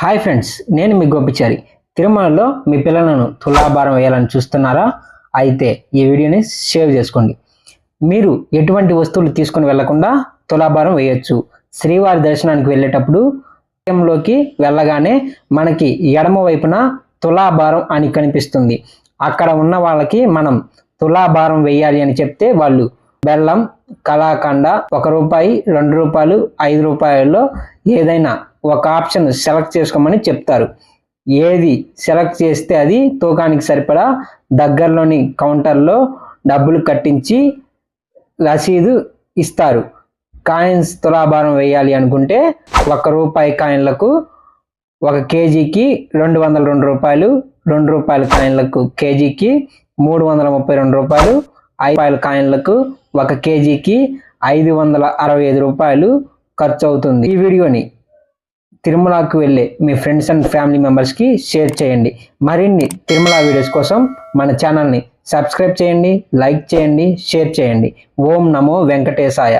Hi friends నేను మీ గోపిచారి. తిరుమలలో మీ పిల్లలను తులాభారం వేయాలని చూస్తున్నారా? అయితే ఈ వీడియోని సేవ్ చేసుకోండి. మీరు ఎటువంటి వస్తువులు తీసుకొని వెళ్ళకుండా తులాభారం వేయొచ్చు. శ్రీవారి దర్శనానికి వెళ్ళేటప్పుడు లోకి వెళ్ళగానే మనకి ఎడమ వైపున తులాభారం అని కనిపిస్తుంది. అక్కడ ఉన్న వాళ్ళకి మనం తులాభారం వేయాలి అని చెప్తే వాళ్ళు బెల్లం కళాఖండ ఒక రూపాయి రెండు రూపాయలు ఐదు రూపాయల్లో ఏదైనా ఒక ఆప్షన్ సెలెక్ట్ చేసుకోమని చెప్తారు. ఏది సెలెక్ట్ చేస్తే అది తూకానికి సరిపడా దగ్గరలోని కౌంటర్లో డబ్బులు కట్టించి రసీదు ఇస్తారు. కాయిన్స్ తులాభారం వేయాలి అనుకుంటే ఒక రూపాయి కాయిన్లకు ఒక కేజీకి రెండు వందల రెండు రూపాయలు రెండు రూపాయల కాయిన్లకు కేజీకి మూడు వందల ముప్పై రెండు రూపాయలు ఐదు రూపాయల కాయిన్లకు ఒక కేజీకి ఐదు వందల అరవై ఐదు రూపాయలు ఖర్చు అవుతుంది ఈ వీడియోని తిరుమలకు వెళ్ళే మీ ఫ్రెండ్స్ అండ్ ఫ్యామిలీ మెంబర్స్కి షేర్ చేయండి. మరిన్ని తిరుమల వీడియోస్ కోసం మన ఛానల్ని సబ్స్క్రైబ్ చేయండి లైక్ చేయండి షేర్ చేయండి. ఓం నమో వెంకటేశాయ.